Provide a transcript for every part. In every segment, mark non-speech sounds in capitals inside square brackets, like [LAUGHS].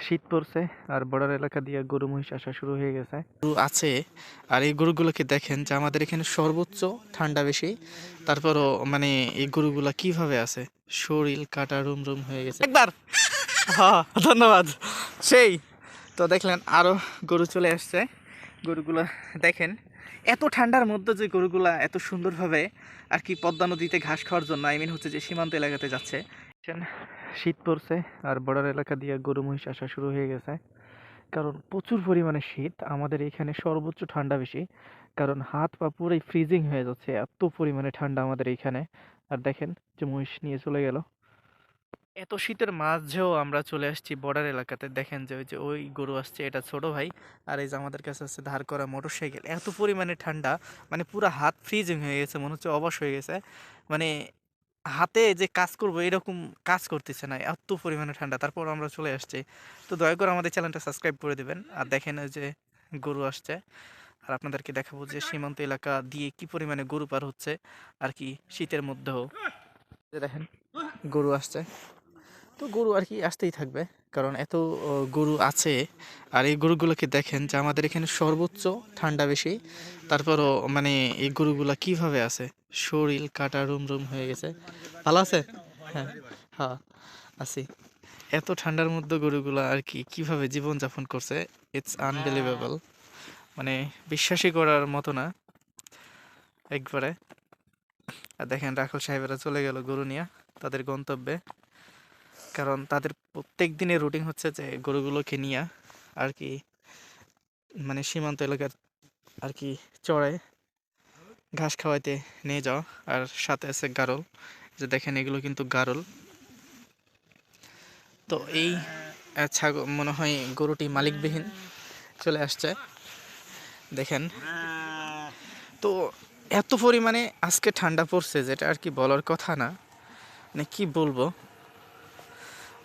শীত পড়ছে আর বর্ডার এলাকা দিয়ে গরু মহিষ আসা শুরু হয়ে গেছে। গরু আছে আর এই গরুগুলোকে দেখেন যে আমাদের এখানে সর্বোচ্চ ঠান্ডা বেশি। তারপরও মানে এই গরুগুলা কীভাবে আছে? শরীর কাটা রুম রুম হয়ে গেছে। একবার! [LAUGHS] হ্যাঁ ধন্যবাদ। সেই তো দেখলেন আরও গরু চলে আসছে। গরুগুলা দেখেন এত ঠান্ডার মধ্যে যে গরুগুলা এত সুন্দরভাবে আর কি পদ্মা নদীতে ঘাস খাওয়ার জন্য আই মিন হচ্ছে যে সীমান্ত এলাকাতে যাচ্ছে। শীত পড়ছে আর বর্ডার এলাকা দিয়ে গরু, মহিষ আসা শুরু হয়ে গেছে। কারণ প্রচুর পরিমাণে শীত, আমাদের এখানে সর্বোচ্চ ঠান্ডা বেশি। কারণ হাত পা পুরোই ফ্রিজিং হয়ে যাচ্ছে, এত পরিমাণে ঠান্ডা আমাদের এইখানে আর দেখেন যে মহিষ নিয়ে চলে গেল। এত শীতের মাঝেও আমরা চলে আসছি বর্ডার এলাকাতে। দেখেন যে ওই যে ওই গরু আসছে, এটা ছোট ভাই। আর এই যে আমাদের কাছে আছে ধার করা মোটর সাইকেল এত পরিমাণে ঠান্ডা মানে পুরো হাত ফ্রিজিং হয়ে গেছে, মনে হচ্ছে অবশ হয়ে গেছে। মানে হাতে যে কাজ করব, এরকম কাজ করতেছে না, এত পরিমাণে ঠান্ডা। তারপর আমরা চলে আসছি। তো দয়া করে আমাদের চ্যানেলটা সাবস্ক্রাইব করে দেবেন। আর দেখেন যে গরু আসছে। আর আপনাদেরকে দেখাবো যে সীমান্ত এলাকা দিয়ে কি পরিমাণে গরু পার হচ্ছে, আর কি শীতের মধ্যেও। দেখেন, গরু আসছে। তো গরু আর কি আসতেই থাকবে। কারণ এত গরু আছে। আর এই গরুগুলোকে দেখেন যে আমাদের এখানে সর্বোচ্চ ঠান্ডা বেশি। তারপরও মানে এই গরুগুলা কীভাবে আছে? শরীর কাটা রুম রুম হয়ে গেছে। ভালো আছে? হ্যাঁ হ্যাঁ আছি। এত ঠান্ডার মধ্যে গরুগুলা আর কি কীভাবে জীবনযাপন করছে? ইটস আনবিলিভেবল মানে বিশ্বাসই করার মতো না। একবারে। আর দেখেন রাখল সাহেবেরা চলে গেল গরু নিয়ে, তাদের গন্তব্যে। কারণ তাদের প্রত্যেক দিনের রুটিন হচ্ছে যে গরুগুলোকে নিয়ে আর কি মানে সীমান্ত এলাকার আর কি চড়ে ঘাস খাওয়াইতে নিয়ে যাও আর সাথে আছে গারল, যে দেখেন এগুলো কিন্তু গারল। তো এই ছাগল, মনে হয় গরুটি মালিকবিহীন চলে আসছে। দেখেন। তো এত পরিমাণে আজকে ঠান্ডা পড়ছে, যেটা আর কি বলার কথা না। মানে কি বলব?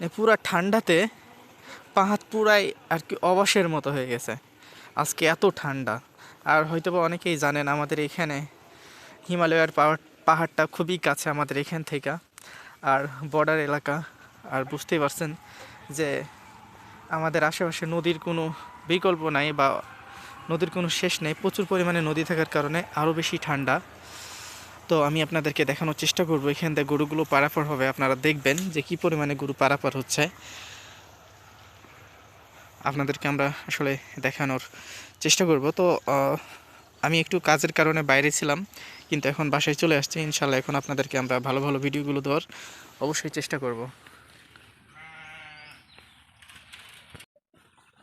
পুরা ঠান্ডাতে পাহাড় পুরাই আর কি অবাসের মতো হয়ে গেছে। আজকে এত ঠান্ডা। আর হয়তো বা অনেকেই জানেন আমাদের এখানে হিমালয়ের পাহাড় পাহাড়টা খুবই কাছে আমাদের এখান থেকে। আর বর্ডার এলাকা। আর বুঝতেই পারছেন যে আমাদের আশেপাশে নদীর কোনো বিকল্প নাই বা নদীর কোনো শেষ নেই। প্রচুর পরিমাণে নদী থাকার কারণে আরও বেশি ঠান্ডা। তো আমি আপনাদেরকে দেখানোর চেষ্টা করব। এখান থেকে গরুগুলো পারাপার হবে। আপনারা দেখবেন যে কি পরিমাণে গরু পারাপার হচ্ছে। আপনাদেরকে আমরা আসলে দেখানোর চেষ্টা করব। তো আমি একটু কাজের কারণে বাইরে ছিলাম, কিন্তু এখন বাসায় চলে আসছি। ইনশাল্লাহ এখন আপনাদেরকে আমরা ভালো ভালো ভিডিওগুলো দেওয়ার অবশ্যই চেষ্টা করব।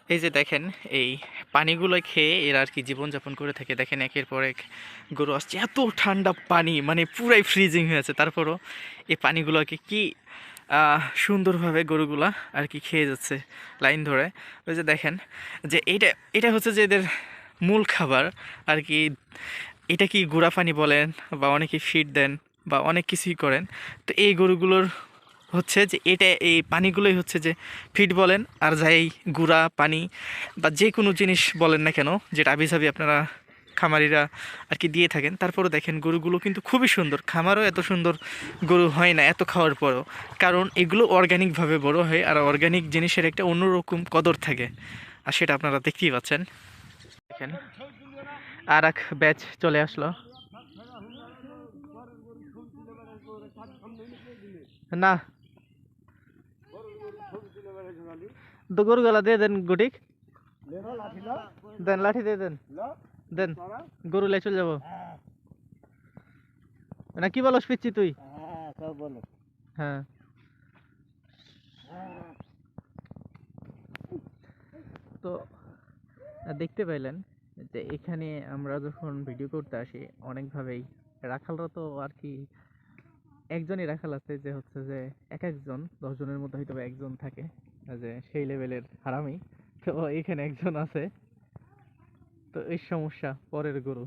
এই যে দেখেন, এই পানিগুলো খেয়ে এরা আর কি জীবনযাপন করে থাকে। দেখেন একের পর এক গরু আসছে, এত ঠান্ডা পানি মানে পুরাই ফ্রিজিং হয়েছে তারপরও এই পানিগুলোকে কি সুন্দরভাবে গরুগুলা আর কি খেয়ে যাচ্ছে লাইন ধরে। ওই যে দেখেন যে এটা এটা হচ্ছে যে এদের মূল খাবার। আর কি এটা কি গুঁড়া পানি বলেন বা অনেকে ফিড দেন বা অনেক কিছুই করেন। তো এই গরুগুলোর হচ্ছে যে এটা এই পানিগুলোই হচ্ছে যে ফিট বলেন আর যাই গুড়া পানি বা যে কোনো জিনিস বলেন না কেন, যেটা আবিজাবি আপনারা খামারিরা আর কি দিয়ে থাকেন। তারপরে দেখেন গরুগুলো কিন্তু খুবই সুন্দর। খামারও এত সুন্দর গরু হয় না, এত খাওয়ার পরও। কারণ এগুলো অর্গানিকভাবে বড় হয় আর অর্গানিক জিনিসের একটা অন্যরকম কদর থাকে। আর সেটা আপনারা দেখতেই পাচ্ছেন। দেখেন আর এক ব্যাচ চলে আসলো। না তো গরুগুলা দিয়ে দেন গুটিক। দেন লাঠি দিয়ে দেন। দেন। গরু লাই চলে যাব। না কি বলস পিচ্ছি তুই? হ্যাঁ তো দেখতে পাইলেন যে এখানে আমরা যখন ভিডিও করতে আসি অনেকভাবেই রাখালরা তো আর কি একজনই রাখাল আছে যে হচ্ছে যে এক একজন দশজনের মধ্যে হয়তো একজন থাকে। যে সেই লেভেলের হারামি। তো এখানে একজন আছে। তো এই সমস্যা, পরের গরু।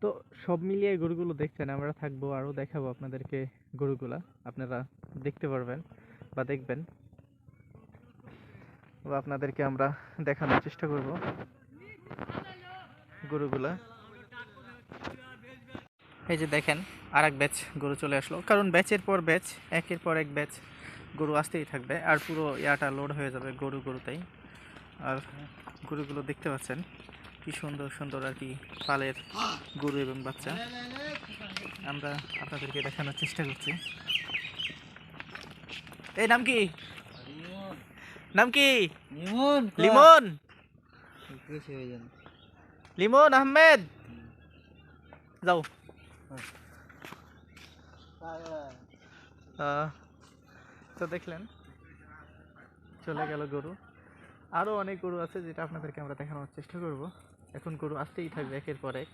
তো সব মিলিয়ে গরুগুলো দেখছেন, আমরা থাকব, আরও দেখাবো আপনাদেরকে গরুগুলা। আপনারা দেখতে পারবেন বা দেখবেন। বা আপনাদেরকে আমরা দেখানোর চেষ্টা করব গরুগুলা। এই যে দেখেন আর এক ব্যাচ গরু চলে আসলো। কারণ ব্যাচের পর ব্যাচ একের পর এক ব্যাচ গরু আসতেই থাকবে। আর পুরো ইয়াটা লোড হয়ে যাবে গরু গরুতেই। আর গরুগুলো দেখতে পাচ্ছেন কি সুন্দর সুন্দর আর কি পালের গরু এবং বাচ্চা। আমরা আপনাদেরকে দেখানোর চেষ্টা করছি। এই নাম কি? নাম কি? লিমন। লিমন। আহমেদ। যাও। আহ, তো দেখলেন, চলে গেল গরু। আরও অনেক গরু আছে যেটা আপনাদেরকে আমরা দেখানোর চেষ্টা করব। এখন গরু আসতেই থাকবে একের পর এক।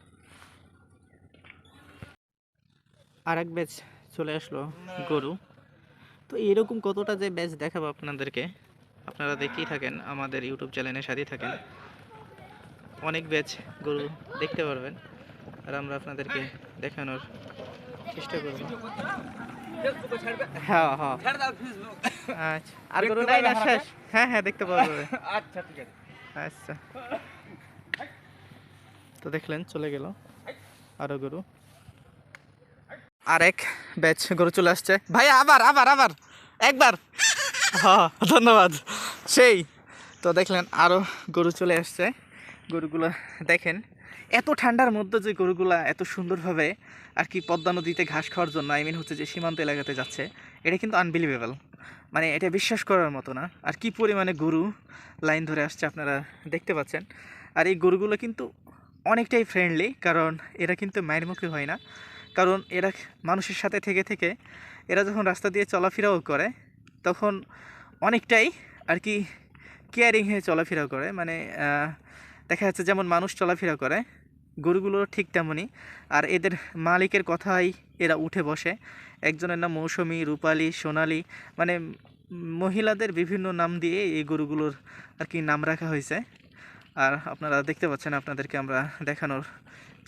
আর এক ব্যাচ চলে আসলো গরু। তো এরকম কতটা যে ব্যাচ দেখাবো আপনাদেরকে, আপনারা দেখেই থাকেন, আমাদের ইউটিউব চ্যানেলের সাথেই থাকেন। অনেক ব্যাচ গরু দেখতে পারবেন, আর আমরা আপনাদেরকে দেখানোর চেষ্টা করব। হ্যাঁ হ্যাঁ আচ্ছা। আর গরু নাই না শেষ। হ্যাঁ হ্যাঁ দেখতে পাওয়া যাবে আচ্ছা ঠিক আছে। আচ্ছা। তো দেখলেন চলে গেল আরও গরু। আরেক ব্যাচ গরু চলে আসছে। ভাই আবার আবার আবার। একবার। হ্যাঁ ধন্যবাদ। সেই। তো দেখলেন আরও গরু চলে আসছে। গরুগুলো দেখেন এত ঠান্ডার মধ্যে যে গরুগুলা এত সুন্দরভাবে আর কি পদ্মা নদীতে ঘাস খাওয়ার জন্য আই মিন হচ্ছে যে সীমান্ত এলাকাতে যাচ্ছে, এটা কিন্তু আনবিলিভেবল মানে এটা বিশ্বাস করার মতো না। আর কি পরিমাণে গরু লাইন ধরে আসছে আপনারা দেখতে পাচ্ছেন। আর এই গরুগুলো কিন্তু অনেকটাই ফ্রেন্ডলি কারণ এরা কিন্তু মায়ের মুখে হয় না। কারণ এরা মানুষের সাথে থেকে থেকে এরা যখন রাস্তা দিয়ে চলাফেরাও করে, তখন অনেকটাই আর কি কেয়ারিং হয়ে চলাফেরা করে। মানে দেখা যাচ্ছে যেমন মানুষ চলাফেরা করে গরুগুলো ঠিক তেমনই। আর এদের মালিকের কথাই এরা উঠে বসে। একজনের নাম মৌসুমি রূপালী সোনালি মানে মহিলাদের বিভিন্ন নাম দিয়ে এই গরুগুলোর আর কি নাম রাখা হয়েছে। আর আপনারা দেখতে পাচ্ছেন আপনাদেরকে আমরা দেখানোর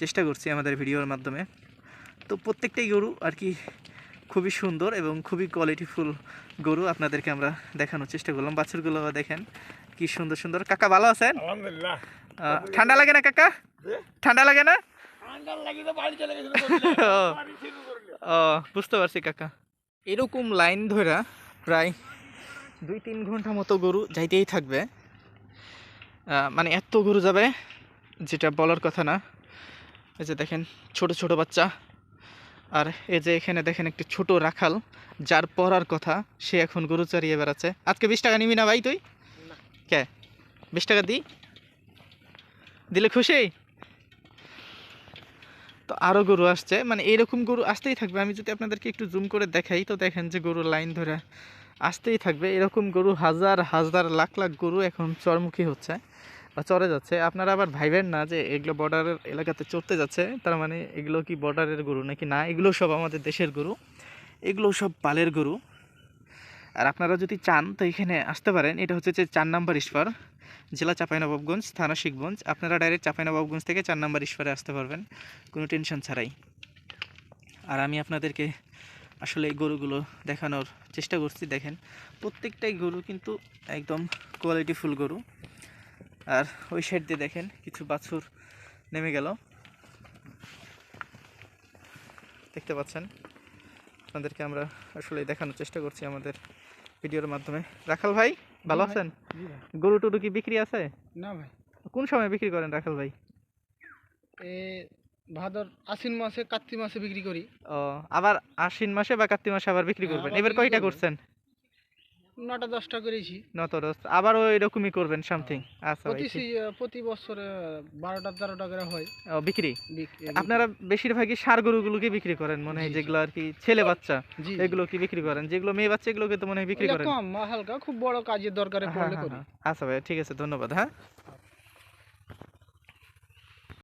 চেষ্টা করছি আমাদের ভিডিওর মাধ্যমে। তো প্রত্যেকটাই গরু আর কি খুবই সুন্দর এবং খুবই কোয়ালিটিফুল গরু আপনাদেরকে আমরা দেখানোর চেষ্টা করলাম। বাছুরগুলো দেখেন কি সুন্দর সুন্দর। কাকা ভালো আছেন? ঠান্ডা লাগে না কাকা? ঠান্ডা লাগে না? [LAUGHS] ও। বুঝতে পারছি কাকা। এরকম লাইন ধরা প্রায় দুই তিন ঘণ্টা মতো গরু যাইতেই থাকবে। মানে এত গরু যাবে যেটা বলার কথা না। এই যে দেখেন ছোট ছোট বাচ্চা। আর এই যে এখানে দেখেন একটি ছোট রাখাল যার পড়ার কথা সে এখন গরু চারিয়ে বেড়াচ্ছে। আজকে বিশ টাকা নিবি না ভাই তুই? কে? বিশ টাকা দিই দিলে খুশি? তো আরও গরু আসছে। মানে এরকম গরু আসতেই থাকবে। আমি যদি আপনাদেরকে একটু জুম করে দেখাই, তো দেখেন যে গরু লাইন ধরে আসতেই থাকবে। এরকম গরু হাজার হাজার, লাখ লাখ গরু এখন চরমুখী হচ্ছে বা চড়ে যাচ্ছে। আপনারা আবার ভাইবেন না যে এগুলো বর্ডারের এলাকাতে চড়তে যাচ্ছে। তার মানে এগুলো কি বর্ডারের গরু নাকি? না, এগুলো সব আমাদের দেশের গরু। এগুলো সব পালের গরু। আর আপনারা যদি চান, তো এখানে আসতে পারেন। এটা হচ্ছে যে চার নাম্বার ইস্পার জেলা চাঁপাইনবাবগঞ্জ থানা শিখগঞ্জ। আপনারা ডাইরেক্ট চাঁপাইনবাবগঞ্জ থেকে চার নাম্বার ইস্পারে আসতে পারবেন। কোনো টেনশন ছাড়াই। আর আমি আপনাদেরকে আসলে এই গরুগুলো দেখানোর চেষ্টা করছি দেখেন। প্রত্যেকটাই গরু কিন্তু একদম কোয়ালিটিফুল গরু। আর ওই সাইড দিয়ে দেখেন কিছু বাছুর নেমে গেল। দেখতে পাচ্ছেন? আপনাদেরকে আমরা আসলে দেখানোর চেষ্টা করছি আমাদের ভিডিওর মাধ্যমে। রাখাল ভাই ভালো আছেন? গরু টরু কি বিক্রি আছে? না ভাই। কোন সময় বিক্রি করেন রাখাল ভাই? এ ভাদর আশ্বিন মাসে কার্তিক মাসে বিক্রি করি। ও আবার আশ্বিন মাসে বা কার্তিক মাসে আবার বিক্রি করবেন? এবার কয়টা করছেন? নটা দশটা করেছি। নটা দশ আবার ওই রকমই করবেন সামথিং আচ্ছা প্রতি। প্রতি বছর বারোটা তেরোটা করে হয়। ও, বিক্রি? আপনারা বেশিরভাগই সার গরুগুলোকে বিক্রি করেন মনে হয়। যেগুলো আর কি ছেলে বাচ্চা এগুলো কি বিক্রি করেন। যেগুলো মেয়ে বাচ্চা এগুলোকে তো মনে হয় বিক্রি করেন। কম হালকা খুব বড় কাজের দরকারে হ্যাঁ, পড়লে হ্যাঁ, করি। হ্যাঁ। আচ্ছা ভাই ঠিক আছে ধন্যবাদ হ্যাঁ।